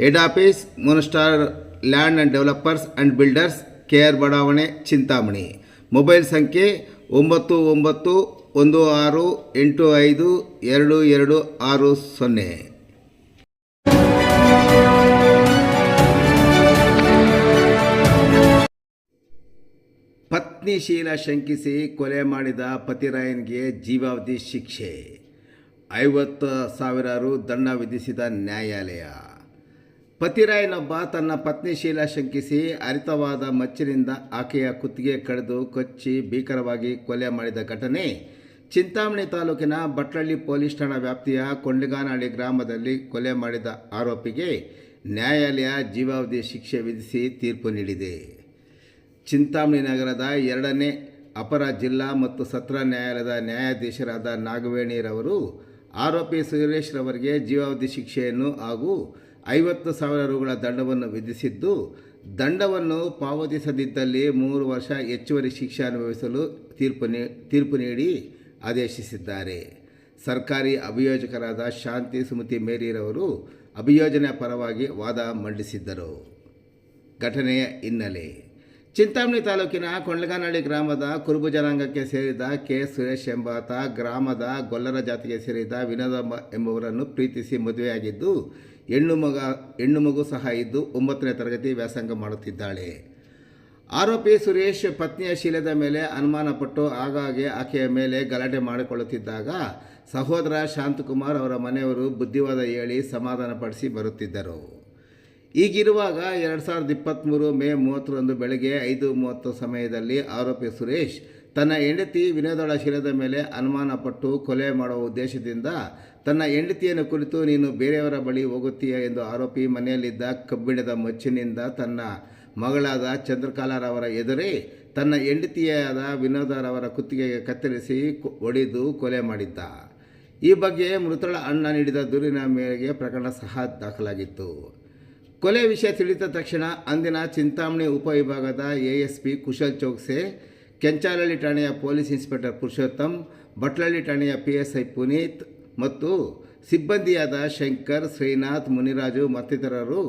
Head office moon star land and developers and builders K R ಬಡಾವಣೆ Chintamani mobile ಸಂಖ್ಯೆ ಒಂಬತ್ತು ಒಂಬತ್ತು ಒಂದು ಆರು ಎಂಟು ಐದು ಎರಡು ಎರಡು ಆರು ಸೊನ್ನೆ. ಪತ್ನಿ ಶೀಲ ಶಂಕಿಸಿ ಕೊಲೆ ಮಾಡಿದ ಪತಿರಾಯನ್ಗೆ ಜೀವಾವಧಿ ಶಿಕ್ಷೆ. ಐವತ್ತು ಸಾವಿರ ರು ದಂಡ ವಿಧಿಸಿದ ನ್ಯಾಯಾಲಯ. ಪತಿರಾಯನೊಬ್ಬ ತನ್ನ ಪತ್ನಿ ಶೀಲ ಶಂಕಿಸಿ ಅರಿತವಾದ ಮಚ್ಚಿನಿಂದ ಆಕೆಯ ಕುತ್ತಿಗೆ ಕಡಿದು ಕೊಚ್ಚಿ ಭೀಕರವಾಗಿ ಕೊಲೆ ಮಾಡಿದ ಘಟನೆ. ಚಿಂತಾಮಣಿ ತಾಲೂಕಿನ ಬಟ್ಲಳ್ಳಿ ಪೊಲೀಸ್ ಠಾಣಾ ವ್ಯಾಪ್ತಿಯ ಕೊಂಡಗಾನಹಳ್ಳಿ ಗ್ರಾಮದಲ್ಲಿ ಕೊಲೆ ಮಾಡಿದ ಆರೋಪಿಗೆ ನ್ಯಾಯಾಲಯ ಜೀವಾವಧಿ ಶಿಕ್ಷೆ ವಿಧಿಸಿ ತೀರ್ಪು ನೀಡಿದೆ. ಚಿಂತಾಮಣಿ ನಗರದ ಎರಡನೇ ಅಪರ ಜಿಲ್ಲಾ ಮತ್ತು ಸತ್ರ ನ್ಯಾಯಾಲಯದ ನ್ಯಾಯಾಧೀಶರಾದ ನಾಗವೇಣಿರವರು ಆರೋಪಿ ಸುರೇಶ್ ರವರಿಗೆ ಜೀವಾವಧಿ ಶಿಕ್ಷೆಯನ್ನು ಹಾಗೂ ಐವತ್ತು ಸಾವಿರ ರುಗಳ ದಂಡವನ್ನು ವಿಧಿಸಿದ್ದು, ದಂಡವನ್ನು ಪಾವತಿಸದಿದ್ದಲ್ಲಿ ಮೂರು ವರ್ಷ ಹೆಚ್ಚುವರಿ ಶಿಕ್ಷೆ ಅನುಭವಿಸಲು ತೀರ್ಪು ನೀ, ತೀರ್ಪು ನೀಡಿ ಆದೇಶಿಸಿದ್ದಾರೆ. ಸರ್ಕಾರಿ ಅಭಿಯೋಜಕರಾದ ಶಾಂತಿ ಸುಮತಿ ಮೇರಿರವರು ಅಭಿಯೋಜನೆ ಪರವಾಗಿ ವಾದ ಮಂಡಿಸಿದ್ದರು. ಘಟನೆಯ ಹಿನ್ನೆಲೆ. ಚಿಂತಾಮಣಿ ತಾಲೂಕಿನ ಕೊಂಡ್ಲಗಾನಹಳ್ಳಿ ಗ್ರಾಮದ ಕುರುಬು ಜನಾಂಗಕ್ಕೆ ಸೇರಿದ ಕೆ. ಸುರೇಶ್ ಎಂಬಾತ ಗ್ರಾಮದ ಗೊಲ್ಲರ ಜಾತಿಗೆ ಸೇರಿದ ವಿನೋದ ಎಂಬ- ಎಂಬುವರನ್ನು ಪ್ರೀತಿಸಿ ಮದುವೆಯಾಗಿದ್ದು ಹೆಣ್ಣು ಮಗ, ಹೆಣ್ಣು ಮಗು ಸಹ ಇದ್ದು ಒಂಬತ್ತನೇ ತರಗತಿ ವ್ಯಾಸಂಗ ಮಾಡುತ್ತಿದ್ದಾಳೆ. ಆರೋಪಿ ಸುರೇಶ್ ಪತ್ನಿಯ ಶೀಲದ ಮೇಲೆ ಅನುಮಾನಪಟ್ಟು ಆಗಾಗ್ಗೆ ಆಕೆಯ ಮೇಲೆ ಗಲಾಟೆ ಮಾಡಿಕೊಳ್ಳುತ್ತಿದ್ದಾಗ ಸಹೋದರ ಶಾಂತಕುಮಾರ್ ಅವರ ಮನೆಯವರು ಬುದ್ಧಿವಾದ ಹೇಳಿ ಸಮಾಧಾನಪಡಿಸಿ ಬರುತ್ತಿದ್ದರು. ಈಗಿರುವಾಗ ಎರಡು ಸಾವಿರದ ಇಪ್ಪತ್ತ್ಮೂರು ಮೇ ಮೂವತ್ತರಂದು ಬೆಳಗ್ಗೆ ಐದು ಮೂವತ್ತು ಸಮಯದಲ್ಲಿ ಆರೋಪಿ ಸುರೇಶ್ ತನ್ನ ಹೆಂಡತಿ ವಿನೋದಳ ಶಿರದ ಮೇಲೆ ಅನುಮಾನಪಟ್ಟು ಕೊಲೆ ಮಾಡುವ ಉದ್ದೇಶದಿಂದ ತನ್ನ ಹೆಂಡತಿಯನ್ನು ಕುರಿತು ನೀನು ಬೇರೆಯವರ ಬಳಿ ಹೋಗುತ್ತೀಯ ಎಂದು ಆರೋಪಿ ಮನೆಯಲ್ಲಿದ್ದ ಕಬ್ಬಿಣದ ಮಚ್ಚಿನಿಂದ ತನ್ನ ಮಗಳಾದ ಚಂದ್ರಕಾಲರವರ ಎದುರೇ ತನ್ನ ಹೆಂಡತಿಯಾದ ವಿನೋದರವರ ಕುತ್ತಿಗೆಗೆ ಕತ್ತರಿಸಿ ಹೊಡೆದು ಕೊಲೆ ಮಾಡಿದ್ದ. ಈ ಬಗ್ಗೆ ಮೃತಳ ಅಣ್ಣ ನೀಡಿದ ದೂರಿನ ಮೇರೆಗೆ ಪ್ರಕರಣ ಸಹ ದಾಖಲಾಗಿತ್ತು. ಕೊಲೆ ವಿಷಯ ತಿಳಿದ ತಕ್ಷಣ ಅಂದಿನ ಚಿಂತಾಮಣಿ ಉಪವಿಭಾಗದ ಎಎಸ್ಪಿ ಕುಶಲ್ ಚೌಕ್ಸೆ ಕೆಂಚಾಲಹಳ್ಳಿ ಠಾಣೆಯ ಪೊಲೀಸ್ ಇನ್ಸ್ಪೆಕ್ಟರ್ ಪುರುಷೋತ್ತಮ್ ಬಟ್ಲಳ್ಳಿ ಠಾಣೆಯ ಪಿ ಎಸ್ ಐ ಪುನೀತ್ ಮತ್ತು ಸಿಬ್ಬಂದಿಯಾದ ಶಂಕರ್, ಶ್ರೀನಾಥ್, ಮುನಿರಾಜು ಮತ್ತಿತರರು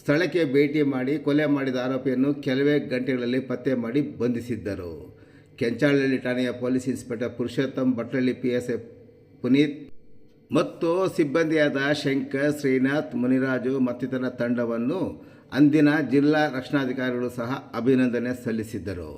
ಸ್ಥಳಕ್ಕೆ ಭೇಟಿ ಮಾಡಿ ಕೊಲೆ ಮಾಡಿದ ಆರೋಪಿಯನ್ನು ಕೆಲವೇ ಗಂಟೆಗಳಲ್ಲಿ ಪತ್ತೆ ಮಾಡಿ ಬಂಧಿಸಿದ್ದರು. ಕೆಂಚಾಳಹಳ್ಳಿ ಠಾಣೆಯ police inspector Purushottam Batlalli P S I Puneeth ಮತ್ತು ಸಿಬ್ಬಂದಿಯಾದ ಶಂಕರ್, ಶ್ರೀನಾಥ್, ಮುನಿರಾಜು ಮತ್ತಿತರ ತಂಡವನ್ನು ಅಂದಿನ ಜಿಲ್ಲಾ ರಕ್ಷಣಾಧಿಕಾರಿಗಳು ಸಹ ಅಭಿನಂದನೆ ಸಲ್ಲಿಸಿದ್ದರು.